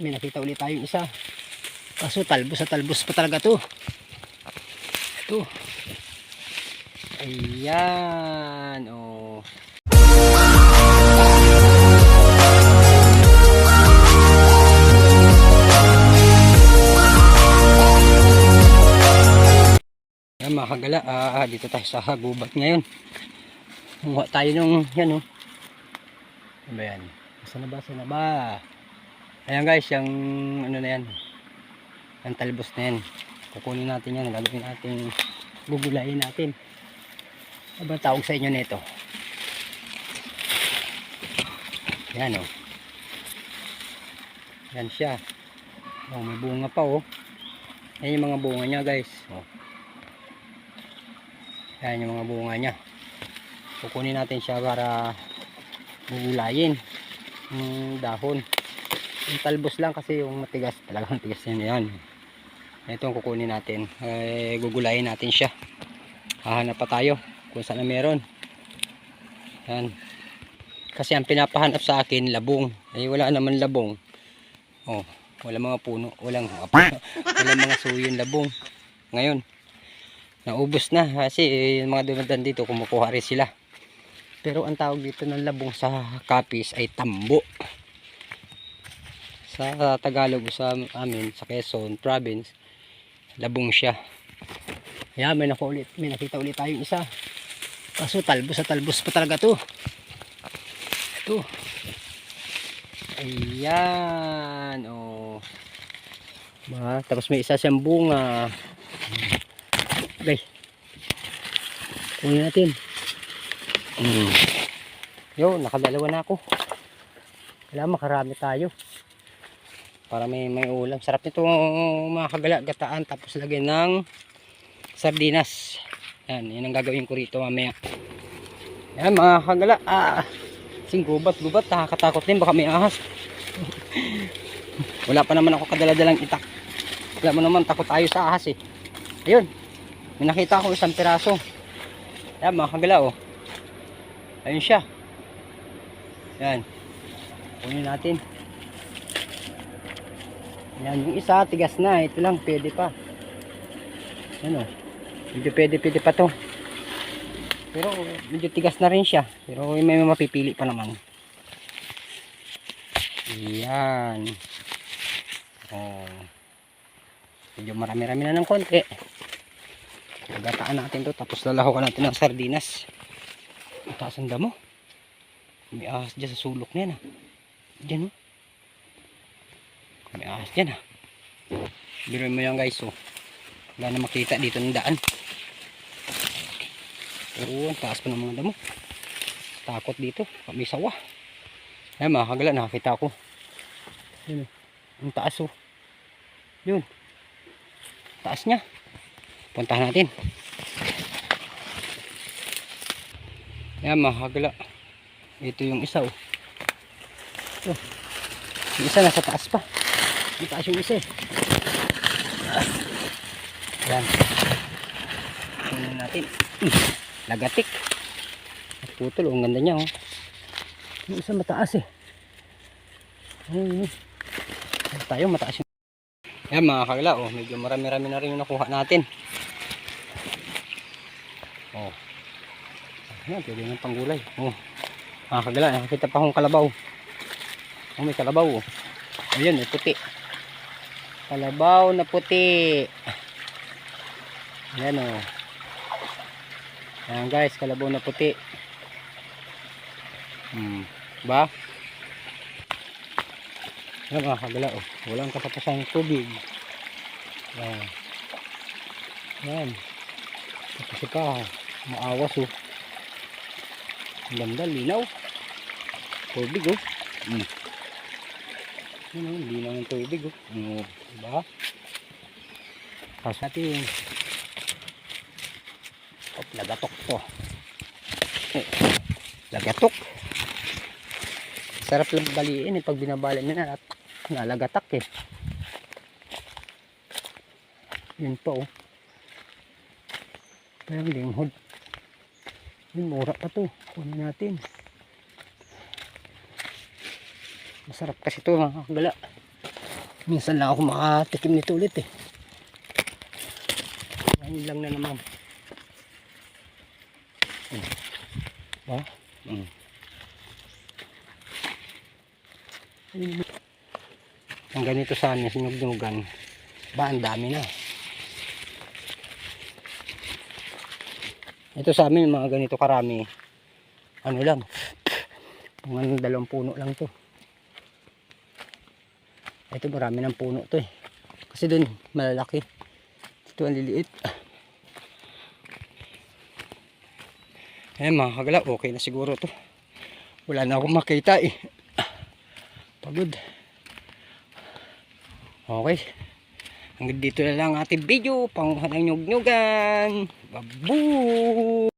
May nakita ulit tayong isa. Kaso talbos sa talbos pa talaga to. Ito. Ayan. Oh. Ayan mga kagala. Ah, dito tayo sa gubat ngayon. Kumuha tayo nung yan oh. Ano ba yan? Saan na ba? Saan na ba? Ayan guys, yung ano na yan. Yung talbos na yan. Kukunin natin yan. Gagawin natin. Gugulayin natin. Ano ba tawag sa inyo nito? Yan oh. Yan siya. Oh, may bunga pa oh. Yan yung mga bunga niya guys. Oh. Yan yung mga bunga niya. Kukunin natin siya para gugulayin yung dahon. Yung talbos lang kasi yung matigas. Talagang matigas yan yan. Ito ang kukunin natin. Eh, gugulayin natin siya. Hahanap pa tayo kung saan na meron. Yan. Kasi ang pinapahanap sa akin, labong. Eh, wala naman labong. Oh, wala mga puno. Walang, walang mga suyo yung labong. Ngayon, naubos na kasi eh, yung mga dumadan dito kumukuha rin sila pero ang tawag dito ng labong sa kapis ay tambo sa Tagalog sa amin sa Quezon province labong siya kaya may, naku ulit, may nakita ulit tayong isa kaso talbos sa talbos pa talaga to ito ayan oh. Ba, tapos may isa siyang bunga Okay. Kunin natin. Mm. Yo, nakadalawa na ako. Kailangan makarami tayo. Para may may ulam. Sarap nito mga kagala, gataan tapos lagyan ng sardinas. Yan, yan ang gagawin ko rito mamaya. Yan mga kagala, ah, sing gubat, gubat, nakakatakot din, baka may ahas. Wala pa naman ako kadaladalang itak. Alam mo naman, takot tayo sa ahas eh. Ayun, may nakita ako isang piraso. Ayan mga kagala oh. Ayun siya. Yan. Kunin natin. Yan yung isa tigas na. Ito lang pwede pa. Yan oh. Medyo pwede pwede pa to. Pero medyo tigas na rin siya. Pero may mapipili pa naman. Yan. Oh. Medyo marami-rami na ng konti. Pagataan natin to tapos lalahukan natin ng sardinas. Ang taas ang damo. May ahas dyan sa sulok na yan ah. Oh. May ahas dyan ah. Biruin mo yan guys oh. Wala na makita dito ng daan. Oo, ang taas pa ng mga damo. Takot dito. May sawa. Ayan mga kagala, nakakita ko. Yun oh. Ang taas oh. Yun. Taas niya puntahan natin yan mga ito yung isa oh. ito yung isa nasa taas pa mataas yung isa eh yan tingnan natin lagatik at putol oh, ang ganda niya oh yung isa mataas eh ayun yun tayo mataas yung yan mga kagala oh medyo marami-rami na rin yung nakuha natin Oh. Ayan, pwede ng panggulay. Oh. Mga kagala, nakakita pa akong kalabaw. Oh, may kalabaw. Oh. Ayan, may puti. Kalabaw na puti. Ayan oh. Ayan guys, kalabaw na puti. Hmm. Ba? Ayan mga kagala oh. Walang katapasang tubig. Ayan. Ayan. Kasi pa, maawas oh. Ang Ganda, linaw. Tubig oh. Mm. Yun oh, linaw ng tubig oh. Mm, diba? Tapos natin. Oh, lagatok to. Oh, lagatok. Sarap lang baliin eh pag binabali nila at nalagatak eh. Yun po oh. Parang linghod. Yung mura pa to. Kunin natin. Masarap kasi to mga kagala. Minsan lang ako makatikim nito ulit eh. Ngayon lang na naman. Mm. Oh. Mm. Ang ganito sana, sinugyugan. Ba, ang dami na. Ito sa amin, mga ganito karami. Ano lang. Mga dalawang puno lang to. Ito marami ng puno to eh. Kasi dun malalaki. Ito ang liliit. Eh mga kagala, okay na siguro to. Wala na akong makita eh. Pagod. Okay. Hanggang dito na lang ating video. Panghanang nyug-nyugan. Babu!